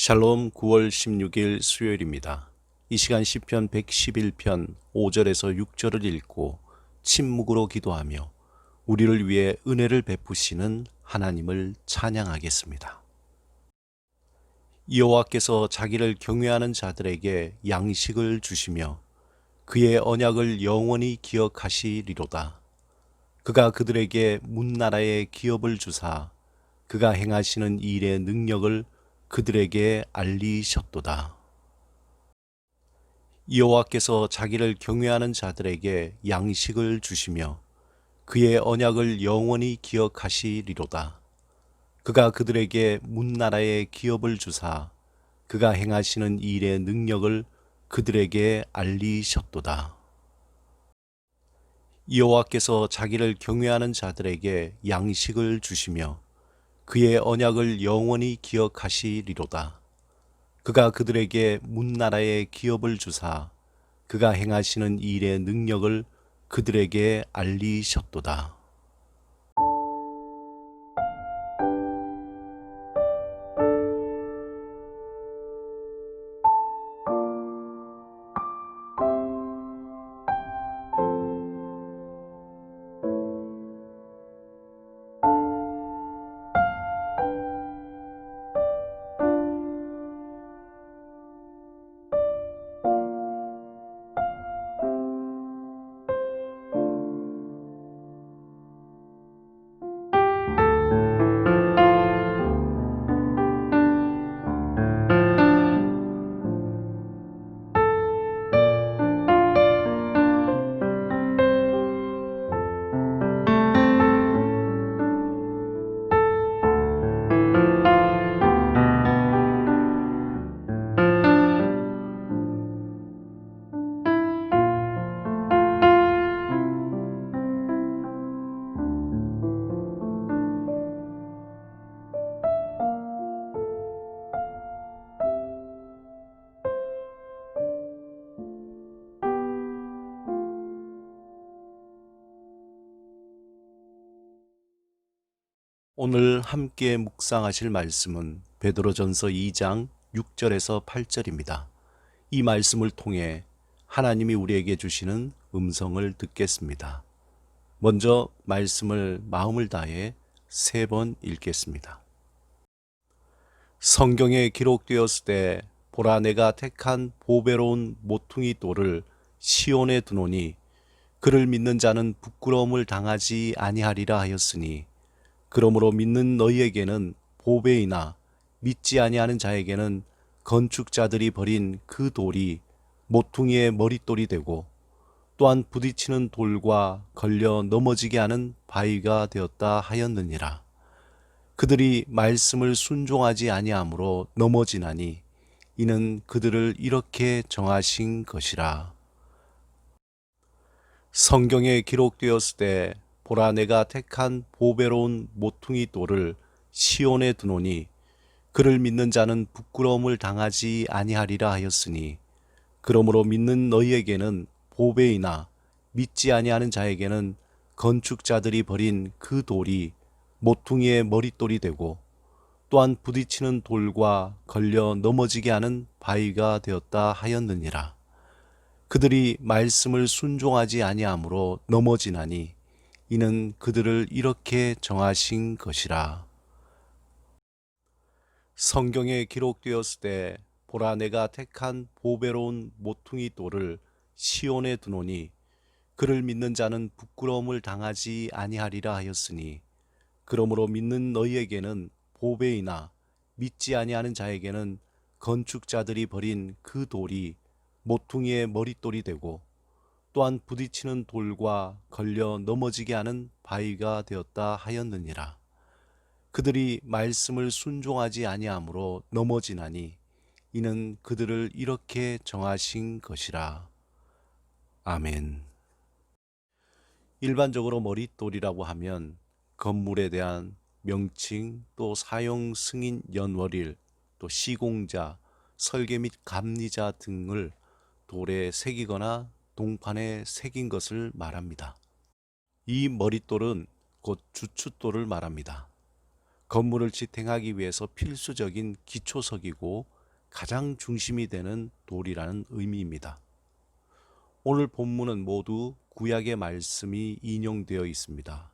샬롬 9월 16일 수요일입니다. 이 시간 시편 111편 5절에서 6절을 읽고 침묵으로 기도하며 우리를 위해 은혜를 베푸시는 하나님을 찬양하겠습니다. 여호와께서 자기를 경외하는 자들에게 양식을 주시며 그의 언약을 영원히 기억하시리로다. 그가 그들에게 문나라의 기업을 주사 그가 행하시는 일의 능력을 그들에게 알리셨도다. 여호와께서 자기를 경외하는 자들에게 양식을 주시며 그의 언약을 영원히 기억하시리로다. 그가 그들에게 문나라의 기업을 주사 그가 행하시는 일의 능력을 그들에게 알리셨도다. 여호와께서 자기를 경외하는 자들에게 양식을 주시며 그의 언약을 영원히 기억하시리로다. 그가 그들에게 문나라의 기업을 주사 그가 행하시는 일의 능력을 그들에게 알리셨도다. 오늘 함께 묵상하실 말씀은 베드로전서 2장 6절에서 8절입니다. 이 말씀을 통해 하나님이 우리에게 주시는 음성을 듣겠습니다. 먼저 말씀을 마음을 다해 세 번 읽겠습니다. 성경에 기록되었을 때 보라 내가 택한 보배로운 모퉁이 돌을 시온에 두노니 그를 믿는 자는 부끄러움을 당하지 아니하리라 하였으니 그러므로 믿는 너희에게는 보배이나 믿지 아니하는 자에게는 건축자들이 버린 그 돌이 모퉁이의 머릿돌이 되고 또한 부딪히는 돌과 걸려 넘어지게 하는 바위가 되었다 하였느니라. 그들이 말씀을 순종하지 아니하므로 넘어지나니 이는 그들을 이렇게 정하신 것이라. 성경에 기록되었을 때 보라 내가 택한 보배로운 모퉁이 돌을 시온에 두노니 그를 믿는 자는 부끄러움을 당하지 아니하리라 하였으니 그러므로 믿는 너희에게는 보배이나 믿지 아니하는 자에게는 건축자들이 버린 그 돌이 모퉁이의 머릿돌이 되고 또한 부딪히는 돌과 걸려 넘어지게 하는 바위가 되었다 하였느니라. 그들이 말씀을 순종하지 아니하므로 넘어지나니 이는 그들을 이렇게 정하신 것이라. 성경에 기록되었을 때 보라 내가 택한 보배로운 모퉁이 돌을 시온에 두노니 그를 믿는 자는 부끄러움을 당하지 아니하리라 하였으니 그러므로 믿는 너희에게는 보배이나 믿지 아니하는 자에게는 건축자들이 버린 그 돌이 모퉁이의 머릿돌이 되고 또한 부딪히는 돌과 걸려 넘어지게 하는 바위가 되었다 하였느니라. 그들이 말씀을 순종하지 아니하므로 넘어지나니 이는 그들을 이렇게 정하신 것이라. 아멘. 일반적으로 머릿돌이라고 하면 건물에 대한 명칭 또 사용 승인 연월일 또 시공자 설계 및 감리자 등을 돌에 새기거나 동판에 새긴 것을 말합니다. 이 머릿돌은 곧 주춧돌을 말합니다. 건물을 지탱하기 위해서 필수적인 기초석이고 가장 중심이 되는 돌이라는 의미입니다. 오늘 본문은 모두 구약의 말씀이 인용되어 있습니다.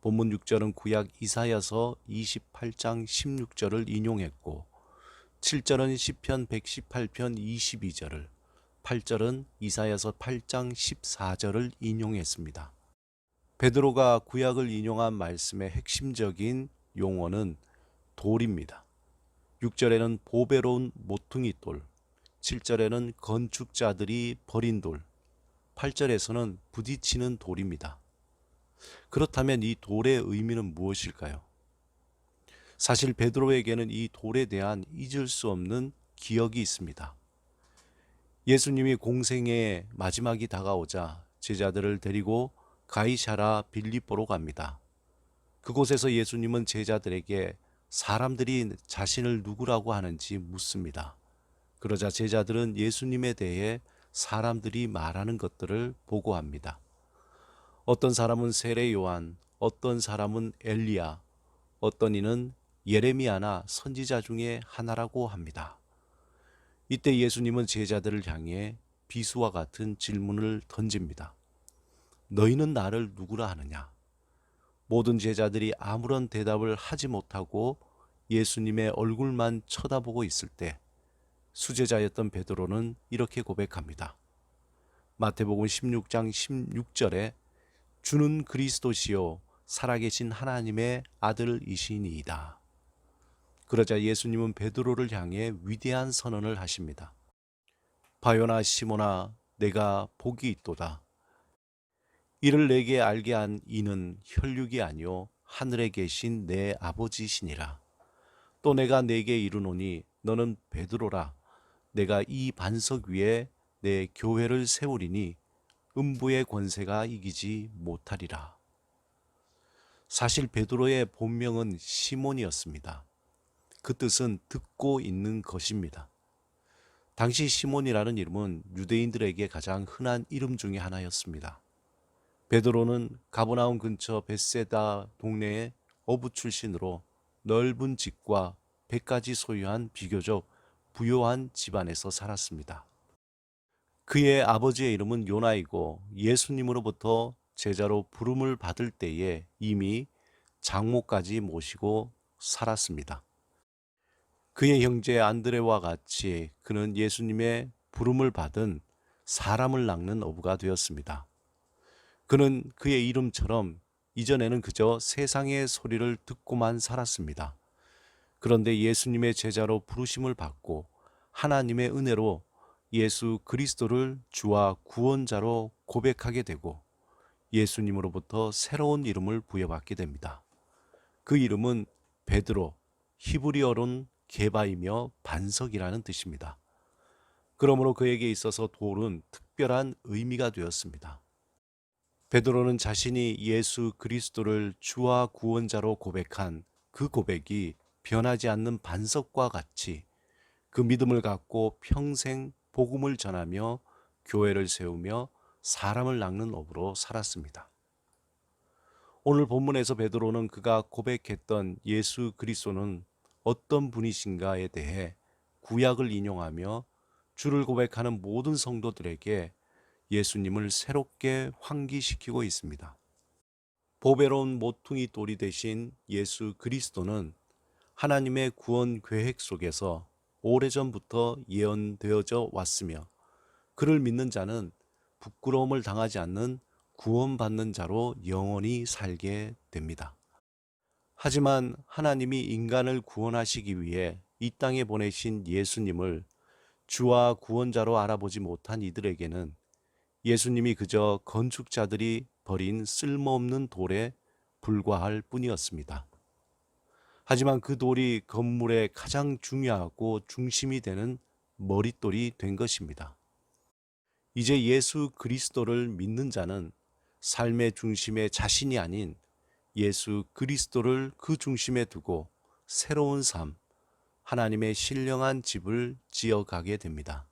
본문 6절은 구약 이사야서 28장 16절을 인용했고 7절은 시편 118편 22절을 8절은 이사야서 8장 14절을 인용했습니다. 베드로가 구약을 인용한 말씀의 핵심적인 용어는 돌입니다. 6절에는 보배로운 모퉁이 돌, 7절에는 건축자들이 버린 돌, 8절에서는 부딪히는 돌입니다. 그렇다면 이 돌의 의미는 무엇일까요? 사실 베드로에게는 이 돌에 대한 잊을 수 없는 기억이 있습니다. 예수님이 공생의 마지막이 다가오자 제자들을 데리고 가이샤라 빌립보로 갑니다. 그곳에서 예수님은 제자들에게 사람들이 자신을 누구라고 하는지 묻습니다. 그러자 제자들은 예수님에 대해 사람들이 말하는 것들을 보고합니다. 어떤 사람은 세례 요한, 어떤 사람은 엘리야, 어떤 이는 예레미야나 선지자 중에 하나라고 합니다. 이때 예수님은 제자들을 향해 비수와 같은 질문을 던집니다. 너희는 나를 누구라 하느냐? 모든 제자들이 아무런 대답을 하지 못하고 예수님의 얼굴만 쳐다보고 있을 때 수제자였던 베드로는 이렇게 고백합니다. 마태복음 16장 16절에 주는 그리스도시요 살아계신 하나님의 아들이시니이다. 그러자 예수님은 베드로를 향해 위대한 선언을 하십니다. 바요나 시모나 내가 복이 있도다. 이를 내게 알게 한 이는 혈육이 아니요 하늘에 계신 내 아버지시니라. 또 내가 내게 이르노니 너는 베드로라. 내가 이 반석 위에 내 교회를 세우리니 음부의 권세가 이기지 못하리라. 사실 베드로의 본명은 시몬이었습니다. 그 뜻은 듣고 있는 것입니다. 당시 시몬이라는 이름은 유대인들에게 가장 흔한 이름 중의 하나였습니다. 베드로는 가보나움 근처 베세다 동네의 어부 출신으로 넓은 집과 백가지 소유한 비교적 부요한 집안에서 살았습니다. 그의 아버지의 이름은 요나이고 예수님으로부터 제자로 부름을 받을 때에 이미 장모까지 모시고 살았습니다. 그의 형제 안드레와 같이 그는 예수님의 부름을 받은 사람을 낚는 어부가 되었습니다. 그는 그의 이름처럼 이전에는 그저 세상의 소리를 듣고만 살았습니다. 그런데 예수님의 제자로 부르심을 받고 하나님의 은혜로 예수 그리스도를 주와 구원자로 고백하게 되고 예수님으로부터 새로운 이름을 부여받게 됩니다. 그 이름은 베드로, 히브리어로는 개바이며 반석이라는 뜻입니다. 그러므로 그에게 있어서 돌은 특별한 의미가 되었습니다. 베드로는 자신이 예수 그리스도를 주와 구원자로 고백한 그 고백이 변하지 않는 반석과 같이 그 믿음을 갖고 평생 복음을 전하며 교회를 세우며 사람을 낚는 업으로 살았습니다. 오늘 본문에서 베드로는 그가 고백했던 예수 그리스도는 어떤 분이신가에 대해 구약을 인용하며 주를 고백하는 모든 성도들에게 예수님을 새롭게 환기시키고 있습니다. 보배로운 모퉁이 돌이 되신 예수 그리스도는 하나님의 구원 계획 속에서 오래전부터 예언되어져 왔으며 그를 믿는 자는 부끄러움을 당하지 않는 구원받는 자로 영원히 살게 됩니다. 하지만 하나님이 인간을 구원하시기 위해 이 땅에 보내신 예수님을 주와 구원자로 알아보지 못한 이들에게는 예수님이 그저 건축자들이 버린 쓸모없는 돌에 불과할 뿐이었습니다. 하지만 그 돌이 건물의 가장 중요하고 중심이 되는 머릿돌이 된 것입니다. 이제 예수 그리스도를 믿는 자는 삶의 중심에 자신이 아닌 예수 그리스도를 그 중심에 두고 새로운 삶, 하나님의 신령한 집을 지어가게 됩니다.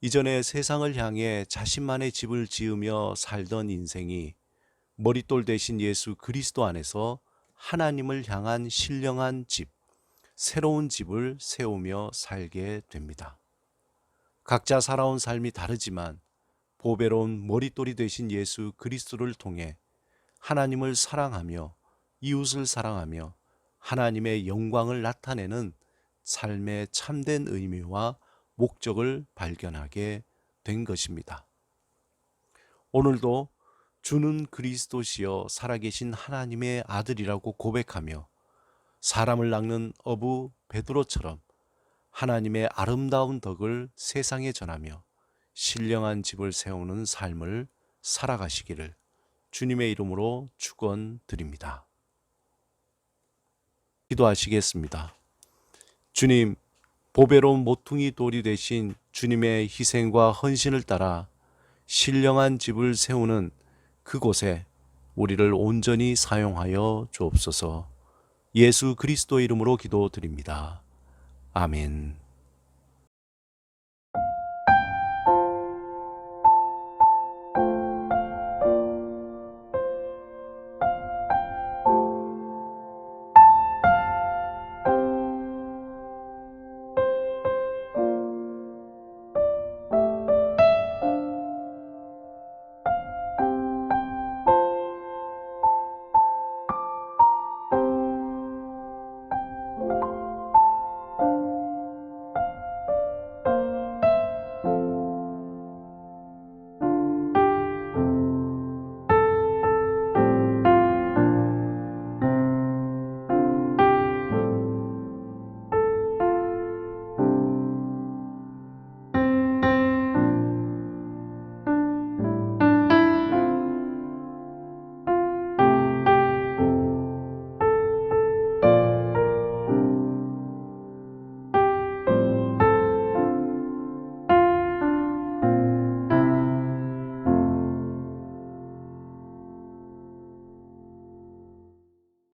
이전에 세상을 향해 자신만의 집을 지으며 살던 인생이 머릿돌 대신 예수 그리스도 안에서 하나님을 향한 신령한 집, 새로운 집을 세우며 살게 됩니다. 각자 살아온 삶이 다르지만 보배로운 머릿돌이 되신 예수 그리스도를 통해 하나님을 사랑하며 이웃을 사랑하며 하나님의 영광을 나타내는 삶의 참된 의미와 목적을 발견하게 된 것입니다. 오늘도 주는 그리스도시여 살아계신 하나님의 아들이라고 고백하며 사람을 낚는 어부 베드로처럼 하나님의 아름다운 덕을 세상에 전하며 신령한 집을 세우는 삶을 살아가시기를 주님의 이름으로 축원드립니다. 기도하시겠습니다. 주님, 보배로운 모퉁이 돌이 되신 주님의 희생과 헌신을 따라 신령한 집을 세우는 그곳에 우리를 온전히 사용하여 주옵소서. 예수 그리스도 이름으로 기도드립니다. 아멘.